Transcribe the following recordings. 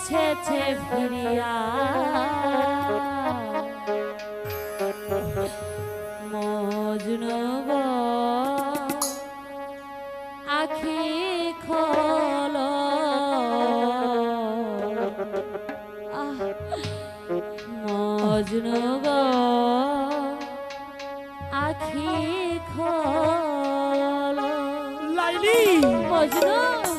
এসেছে ফিরিয়া। মজনু আখি খোলো। আহ, আখি খোলো। লাইলি! মজনু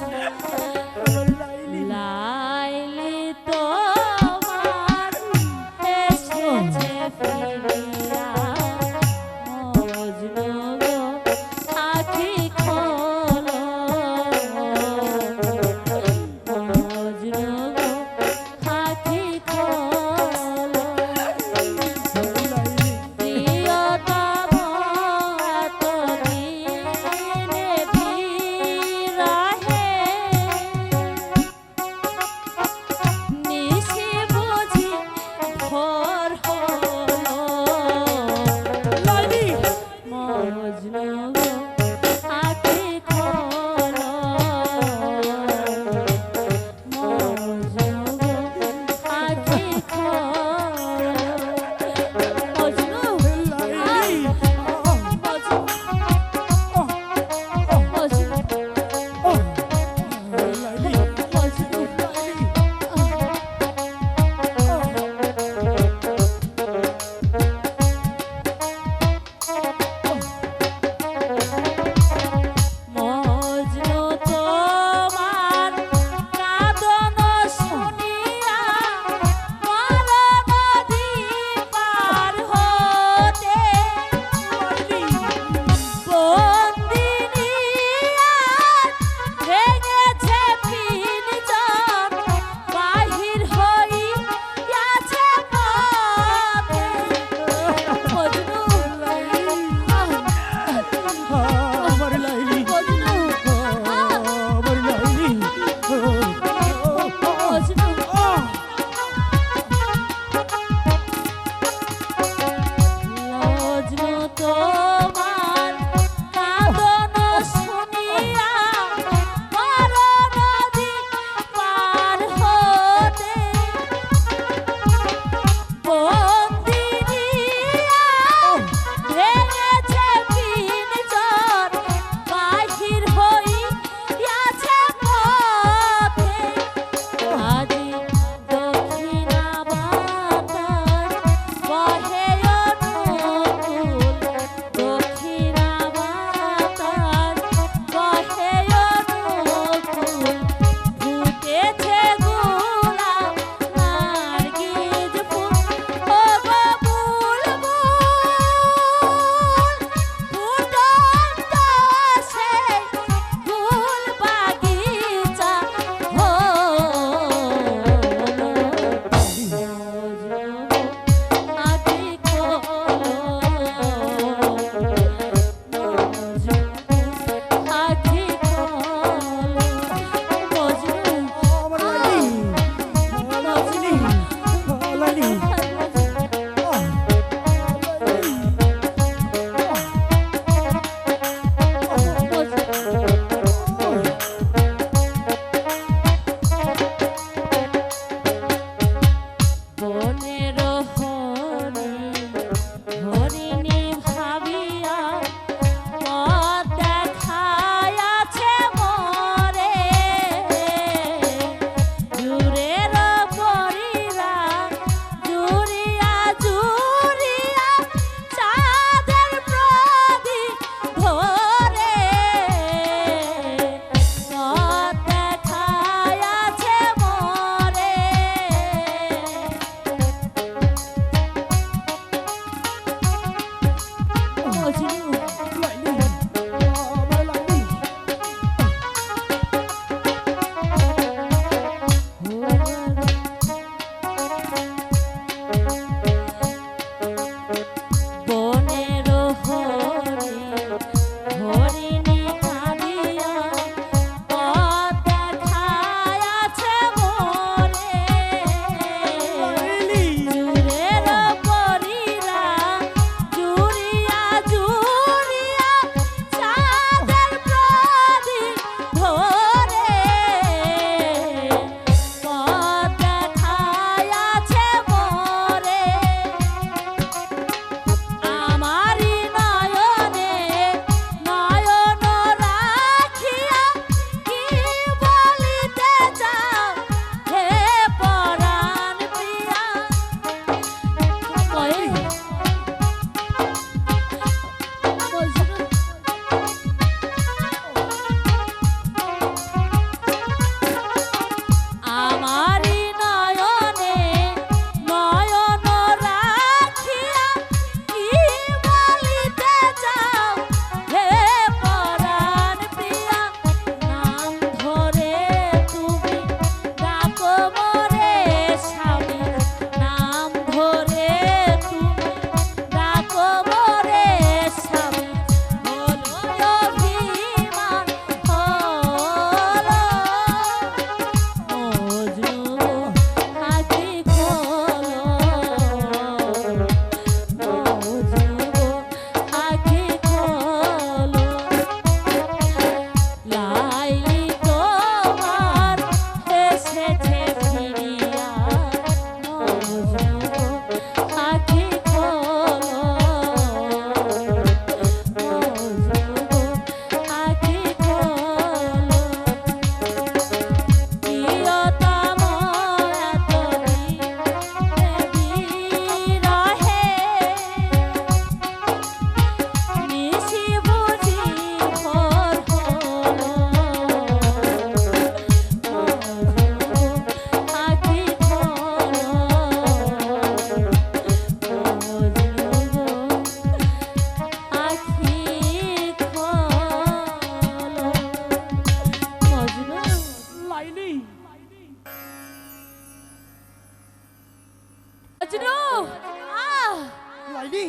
লাইলি?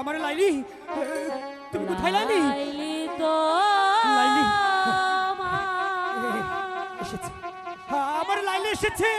আমার লাইলি তুমি কোথায় লাইলি? লাইলি তো লাইলি। এসেছে। আমার লাইলি এসেছে।